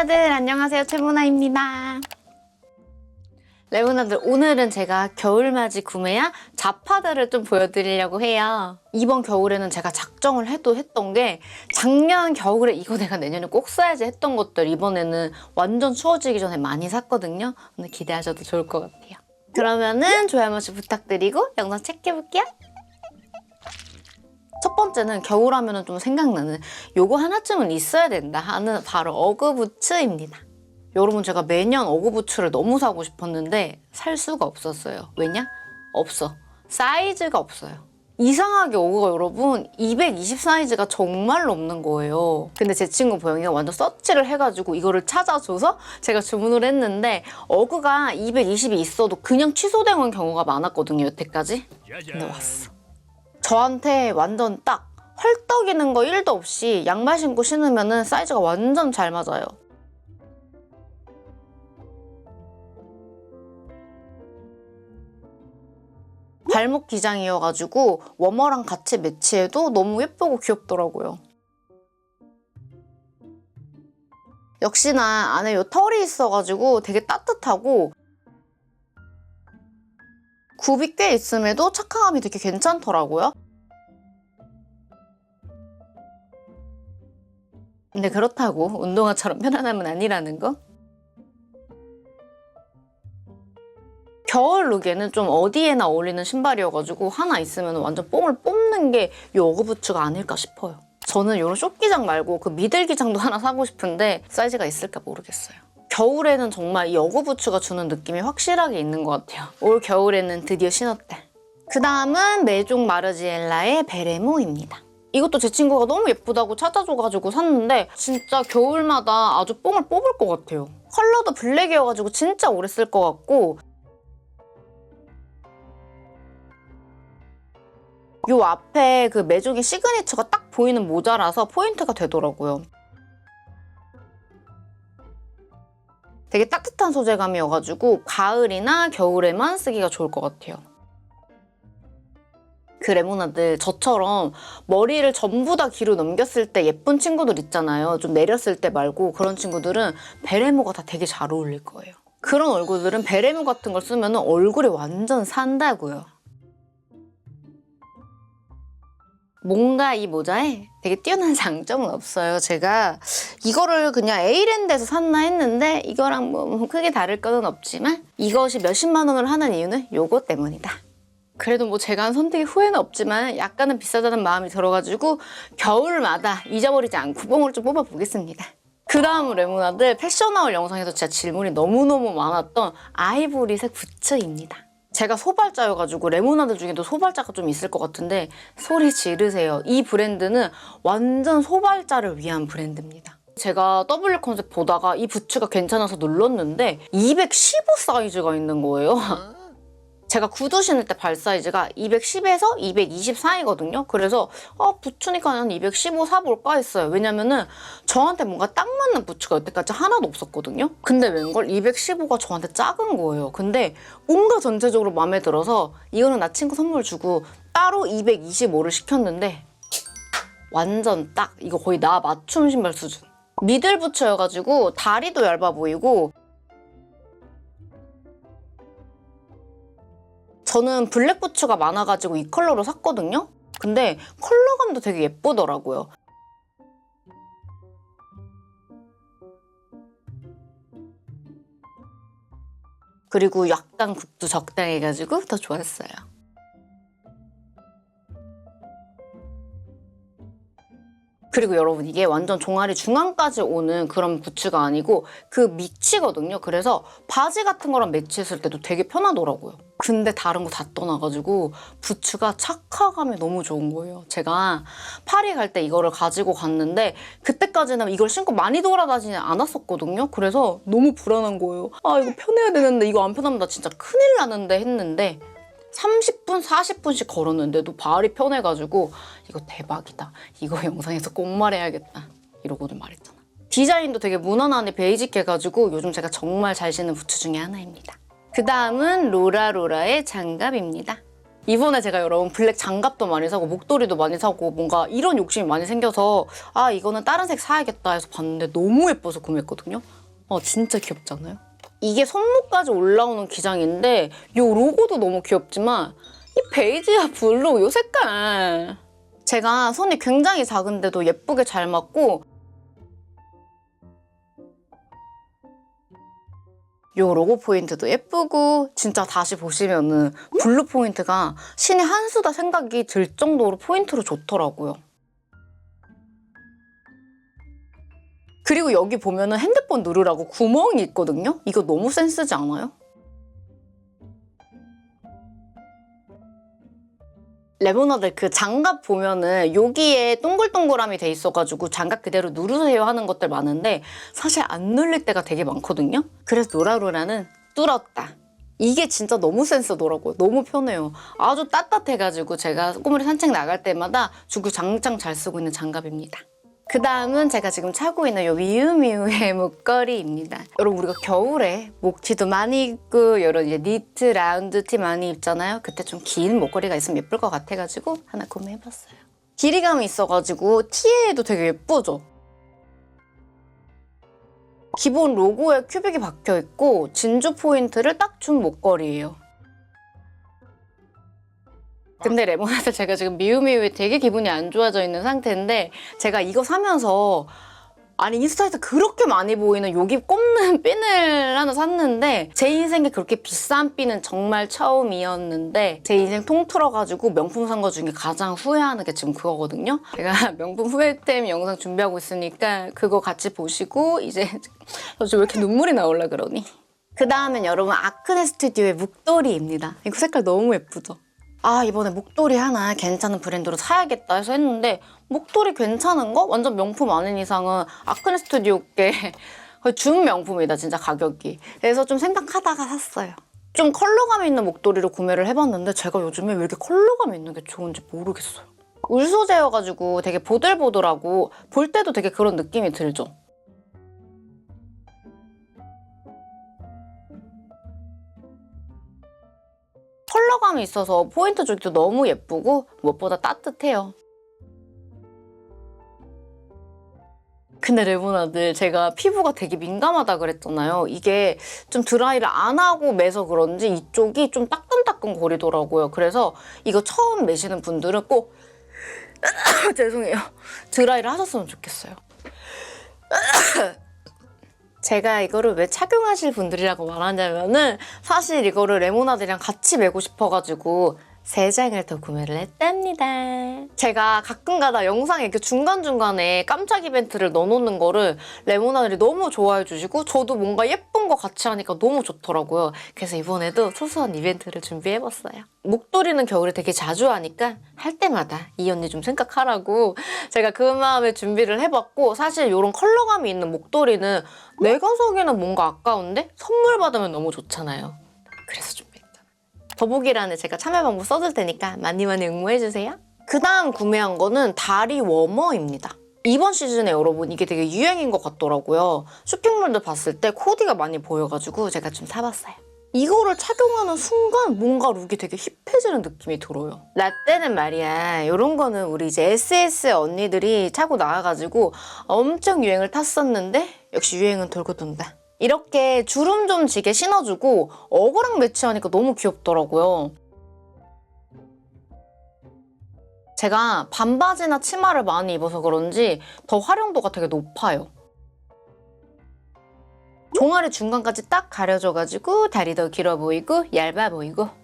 레모나들 안녕하세요 최모나입니다. 레모나들 오늘은 제가 겨울맞이 구매한 자파들을 좀 보여드리려고 해요. 이번 겨울에는 제가 작정을 해도 했던 게 작년 겨울에 이거 내가 내년에 꼭 써야지 했던 것들 이번에는 완전 추워지기 전에 많이 샀거든요. 오늘 기대하셔도 좋을 것 같아요. 그러면은 좋아요 한 번씩 부탁드리고 영상 체크해볼게요. 첫 번째는 겨울 하면은 좀 생각나는 요거 하나쯤은 있어야 된다 하는 바로 어그부츠입니다. 여러분 제가 매년 어그부츠를 너무 사고 싶었는데 살 수가 없었어요. 왜냐? 없어. 사이즈가 없어요. 이상하게 어그가 여러분 220 사이즈가 정말로 없는 거예요. 근데 제 친구 보영이가 완전 서치를 해가지고 이거를 찾아줘서 제가 주문을 했는데 어그가 220이 있어도 그냥 취소되는 경우가 많았거든요. 여태까지. 근데 왔어. 저한테 완전 딱 헐떡이는 거 1도 없이 양말 신고 신으면 사이즈가 완전 잘 맞아요. 발목 기장이어가지고 워머랑 같이 매치해도 너무 예쁘고 귀엽더라고요. 역시나 안에 요 털이 있어가지고 되게 따뜻하고 굽이 꽤 있음에도 착화감이 되게 괜찮더라고요. 근데 그렇다고 운동화처럼 편안함은 아니라는 거? 겨울 룩에는 좀 어디에나 어울리는 신발이어가지고 하나 있으면 완전 뽕을 뽑는 게이 어그부츠가 아닐까 싶어요. 저는 이런 쇼기장 말고 그 미들 기장도 하나 사고 싶은데 사이즈가 있을까 모르겠어요. 겨울에는 정말 이 어그부츠가 주는 느낌이 확실하게 있는 것 같아요. 올 겨울에는 드디어 신었대. 그 다음은 메종 마르지엘라의 베레모입니다. 이것도 제 친구가 너무 예쁘다고 찾아줘가지고 샀는데 진짜 겨울마다 아주 뽕을 뽑을 것 같아요. 컬러도 블랙이어가지고 진짜 오래 쓸 것 같고 요 앞에 그 메종의 시그니처가 딱 보이는 모자라서 포인트가 되더라고요. 되게 따뜻한 소재감이어가지고 가을이나 겨울에만 쓰기가 좋을 것 같아요. 그 레모나들 저처럼 머리를 전부 다 뒤로 넘겼을 때 예쁜 친구들 있잖아요. 좀 내렸을 때 말고 그런 친구들은 베레모가 다 되게 잘 어울릴 거예요. 그런 얼굴들은 베레모 같은 걸 쓰면 얼굴이 완전 산다고요. 뭔가 이 모자에 되게 뛰어난 장점은 없어요. 제가 이거를 그냥 에이랜드에서 샀나 했는데 이거랑 뭐 크게 다를 거는 없지만 이것이 몇십만 원을 하는 이유는 요거 때문이다. 그래도 뭐 제가 한 선택에 후회는 없지만 약간은 비싸다는 마음이 들어가지고 겨울마다 잊어버리지 않고 뽕을 좀 뽑아보겠습니다. 그 다음 레모나들 패션아울 영상에서 진짜 질문이 너무너무 많았던 아이보리색 부츠입니다. 제가 소발자여가지고 레모나들 중에도 소발자가 좀 있을 것 같은데 소리 지르세요. 이 브랜드는 완전 소발자를 위한 브랜드입니다. 제가 W 컨셉 보다가 이 부츠가 괜찮아서 눌렀는데 215 사이즈가 있는 거예요. 제가 구두 신을 때 발 사이즈가 210에서 220 사이거든요. 그래서 아 부츠니까 한215 사볼까 했어요. 왜냐면은 저한테 뭔가 딱 맞는 부츠가 여태까지 하나도 없었거든요. 근데 웬걸 215가 저한테 작은 거예요. 근데 뭔가 전체적으로 마음에 들어서 이거는 나 친구 선물 주고 따로 225를 시켰는데 완전 딱 이거 거의 나 맞춤 신발 수준. 미들 부츠여가지고 다리도 얇아 보이고 저는 블랙 부츠가 많아가지고 이 컬러로 샀거든요. 근데 컬러감도 되게 예쁘더라고요. 그리고 약간 굽도 적당해가지고 더 좋았어요. 그리고 여러분 이게 완전 종아리 중앙까지 오는 그런 부츠가 아니고 그 밑이거든요. 그래서 바지 같은 거랑 매치했을 때도 되게 편하더라고요. 근데 다른 거 다 떠나가지고 부츠가 착화감이 너무 좋은 거예요. 제가 파리 갈 때 이거를 가지고 갔는데 그때까지는 이걸 신고 많이 돌아다니지 않았었거든요. 그래서 너무 불안한 거예요. 아 이거 편해야 되는데 이거 안 편하면 나 진짜 큰일 나는데 했는데 30분, 40분씩 걸었는데도 발이 편해가지고 이거 대박이다. 이거 영상에서 꼭 말해야겠다. 이러고도 말했잖아. 디자인도 되게 무난하니 베이직해가지고 요즘 제가 정말 잘 신는 부츠 중에 하나입니다. 그 다음은 로라로라의 장갑입니다. 이번에 제가 여러분 블랙 장갑도 많이 사고 목도리도 많이 사고 뭔가 이런 욕심이 많이 생겨서 아 이거는 다른 색 사야겠다 해서 봤는데 너무 예뻐서 구매했거든요. 아 진짜 귀엽지 않아요? 이게 손목까지 올라오는 기장인데 이 로고도 너무 귀엽지만 이 베이지와 블루 이 색깔 제가 손이 굉장히 작은데도 예쁘게 잘 맞고 요 로고 포인트도 예쁘고 진짜 다시 보시면은 블루 포인트가 신의 한 수다 생각이 들 정도로 포인트로 좋더라고요. 그리고 여기 보면은 핸드폰 누르라고 구멍이 있거든요. 이거 너무 센스지 않아요? 레모나드 그 장갑 보면은 여기에 동글동글함이 돼 있어가지고 장갑 그대로 누르세요 하는 것들 많은데 사실 안 눌릴 때가 되게 많거든요. 그래서 노라로라는 뚫었다. 이게 진짜 너무 센스더라고요. 너무 편해요. 아주 따뜻해가지고 제가 꼬물이 산책 나갈 때마다 주구 장장 잘 쓰고 있는 장갑입니다. 그 다음은 제가 지금 차고 있는 요 미우미우의 목걸이입니다. 여러분 우리가 겨울에 목티도 많이 입고 이런 이제 니트 라운드 티 많이 입잖아요. 그때 좀 긴 목걸이가 있으면 예쁠 것 같아가지고 하나 구매해봤어요. 길이감이 있어가지고 티에도 되게 예쁘죠? 기본 로고에 큐빅이 박혀 있고 진주 포인트를 딱 준 목걸이에요. 근데 레모나드 제가 지금 미우미우에 되게 기분이 안 좋아져 있는 상태인데 제가 이거 사면서 아니 인스타에서 그렇게 많이 보이는 여기 꼽는 핀을 하나 샀는데 제 인생에 그렇게 비싼 핀은 정말 처음이었는데 제 인생 통틀어가지고 명품 산 거 중에 가장 후회하는 게 지금 그거거든요. 제가 명품 후회템 영상 준비하고 있으니까 그거 같이 보시고 이제 저 지금 왜 이렇게 눈물이 나올라 그러니? 그 다음엔 여러분 아크네 스튜디오의 목도리입니다. 이거 색깔 너무 예쁘죠? 아 이번에 목도리 하나 괜찮은 브랜드로 사야겠다 해서 했는데 목도리 괜찮은 거? 완전 명품 아닌 이상은 아크네 스튜디오께 거의 준 명품이다 진짜 가격이. 그래서 좀 생각하다가 샀어요. 좀 컬러감 있는 목도리로 구매를 해봤는데 제가 요즘에 왜 이렇게 컬러감 있는 게 좋은지 모르겠어요. 울 소재여가지고 되게 보들보들하고 볼 때도 되게 그런 느낌이 들죠 컬러감이 있어서 포인트 주기도 너무 예쁘고 무엇보다 따뜻해요. 근데 레모나드 제가 피부가 되게 민감하다 그랬잖아요. 이게 좀 드라이를 안 하고 매서 그런지 이쪽이 좀 따끔따끔 거리더라고요. 그래서 이거 처음 매시는 분들은 꼭 죄송해요. 드라이를 하셨으면 좋겠어요. 제가 이거를 왜 착용하실 분들이라고 말하냐면은 사실 이거를 레모나드랑 같이 메고 싶어가지고 세 장을 더 구매를 했답니다. 제가 가끔가다 영상에 이렇게 중간중간에 깜짝 이벤트를 넣어놓는 거를 레모나들이 너무 좋아해 주시고 저도 뭔가 예쁜 거 같이 하니까 너무 좋더라고요. 그래서 이번에도 소소한 이벤트를 준비해봤어요. 목도리는 겨울에 되게 자주 하니까 할 때마다 이 언니 좀 생각하라고 제가 그 마음에 준비를 해봤고 사실 이런 컬러감이 있는 목도리는 내가 사기에는 뭔가 아까운데 선물 받으면 너무 좋잖아요. 그래서 준비했다. 더보기란에 제가 참여 방법 써둘 테니까 많이 많이 응모해주세요. 그 다음 구매한 거는 다리 워머입니다. 이번 시즌에 여러분 이게 되게 유행인 것 같더라고요. 쇼핑몰도 봤을 때 코디가 많이 보여가지고 제가 좀 사봤어요. 이거를 착용하는 순간 뭔가 룩이 되게 힙해지는 느낌이 들어요. 라떼는 말이야. 이런 거는 우리 이제 SS 언니들이 차고 나와가지고 엄청 유행을 탔었는데 역시 유행은 돌고 돈다. 이렇게 주름 좀 지게 신어주고 어거랑 매치하니까 너무 귀엽더라고요. 제가 반바지나 치마를 많이 입어서 그런지 더 활용도가 되게 높아요. 종아리 중간까지 딱 가려져가지고 다리도 길어 보이고 얇아 보이고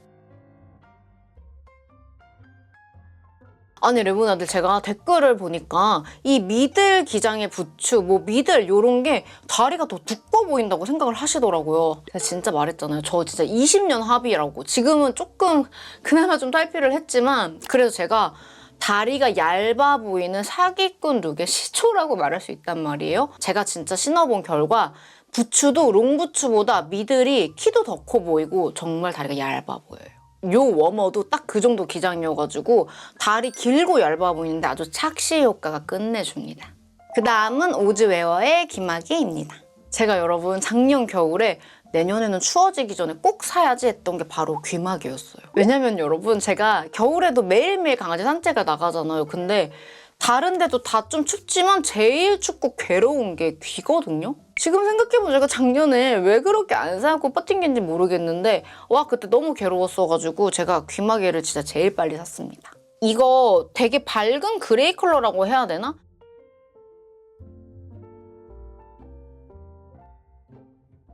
아니 레모나들 제가 댓글을 보니까 이 미들 기장의 부츠 뭐 미들 요런 게 다리가 더 두꺼워 보인다고 생각을 하시더라고요. 제가 진짜 말했잖아요. 저 진짜 20년 합의라고. 지금은 조금 그나마 좀 탈피를 했지만 그래서 제가 다리가 얇아 보이는 사기꾼 룩의 시초라고 말할 수 있단 말이에요. 제가 진짜 신어본 결과 부츠도 롱부츠보다 미들이 키도 더 커 보이고 정말 다리가 얇아 보여요 요 워머도 딱 그 정도 기장이어가지고 다리 길고 얇아 보이는데 아주 착시 효과가 끝내줍니다. 그 다음은 오즈웨어의 기마개입니다. 제가 여러분 작년 겨울에 내년에는 추워지기 전에 꼭 사야지 했던 게 바로 귀마개였어요. 왜냐면 여러분 제가 겨울에도 매일매일 강아지 산책을 나가잖아요. 근데 다른 데도 다 좀 춥지만 제일 춥고 괴로운 게 귀거든요. 지금 생각해보면 제가 작년에 왜 그렇게 안 사고 버틴 지 모르겠는데 와 그때 너무 괴로웠어가지고 제가 귀마개를 진짜 제일 빨리 샀습니다. 이거 되게 밝은 그레이 컬러라고 해야 되나?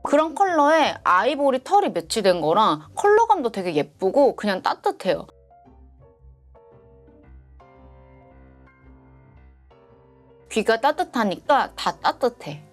그런 컬러에 아이보리 털이 매치된 거랑 컬러감도 되게 예쁘고 그냥 따뜻해요. 귀가 따뜻하니까 다 따뜻해.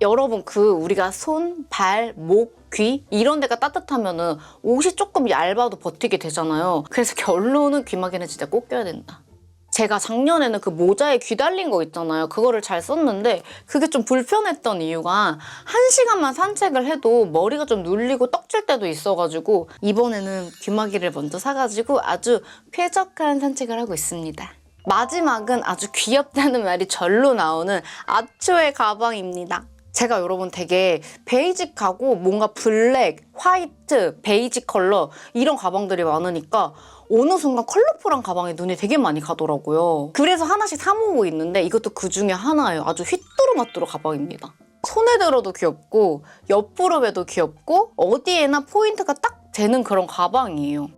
여러분 그 우리가 손, 발, 목, 귀 이런 데가 따뜻하면은 옷이 조금 얇아도 버티게 되잖아요. 그래서 결론은 귀마개는 진짜 꼭 껴야 된다. 제가 작년에는 그 모자에 귀 달린 거 있잖아요. 그거를 잘 썼는데 그게 좀 불편했던 이유가 한 시간만 산책을 해도 머리가 좀 눌리고 떡질 때도 있어가지고 이번에는 귀마개를 먼저 사가지고 아주 쾌적한 산책을 하고 있습니다. 마지막은 아주 귀엽다는 말이 절로 나오는 아초의 가방입니다. 제가 여러분 되게 베이직하고 뭔가 블랙, 화이트, 베이지 컬러 이런 가방들이 많으니까 어느 순간 컬러풀한 가방에 눈이 되게 많이 가더라고요. 그래서 하나씩 사 모으고 있는데 이것도 그 중에 하나예요. 아주 휘뚜루마뚜루 가방입니다. 손에 들어도 귀엽고 옆구름에도 귀엽고 어디에나 포인트가 딱 되는 그런 가방이에요.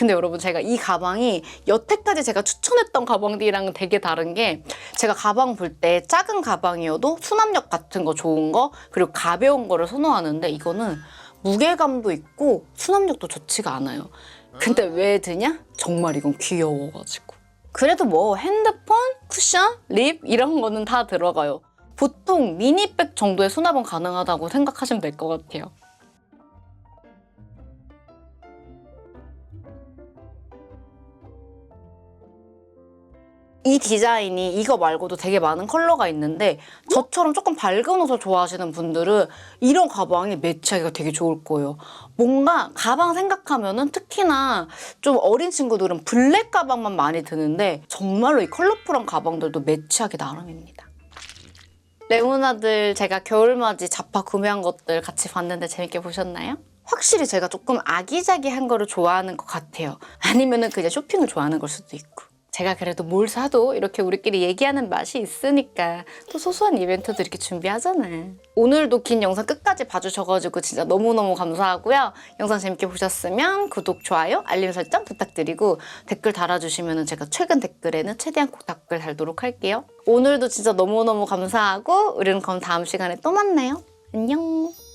근데 여러분 제가 이 가방이 여태까지 제가 추천했던 가방들이랑은 되게 다른 게 제가 가방 볼 때 작은 가방이어도 수납력 같은 거 좋은 거 그리고 가벼운 거를 선호하는데 이거는 무게감도 있고 수납력도 좋지가 않아요. 근데 왜 드냐? 정말 이건 귀여워가지고. 그래도 뭐 핸드폰, 쿠션, 립 이런 거는 다 들어가요. 보통 미니백 정도의 수납은 가능하다고 생각하시면 될 것 같아요. 이 디자인이 이거 말고도 되게 많은 컬러가 있는데 저처럼 조금 밝은 옷을 좋아하시는 분들은 이런 가방이 매치하기가 되게 좋을 거예요. 뭔가 가방 생각하면은 특히나 좀 어린 친구들은 블랙 가방만 많이 드는데 정말로 이 컬러풀한 가방들도 매치하기 나름입니다. 레오나들 제가 겨울맞이 자파 구매한 것들 같이 봤는데 재밌게 보셨나요? 확실히 제가 조금 아기자기한 거를 좋아하는 것 같아요. 아니면은 그냥 쇼핑을 좋아하는 걸 수도 있고. 제가 그래도 뭘 사도 이렇게 우리끼리 얘기하는 맛이 있으니까 또 소소한 이벤트도 이렇게 준비하잖아. 오늘도 긴 영상 끝까지 봐주셔가지고 진짜 너무너무 감사하고요. 영상 재밌게 보셨으면 구독, 좋아요, 알림 설정 부탁드리고 댓글 달아주시면 제가 최근 댓글에는 최대한 꼭 댓글 달도록 할게요. 오늘도 진짜 너무너무 감사하고 우리는 그럼 다음 시간에 또 만나요. 안녕.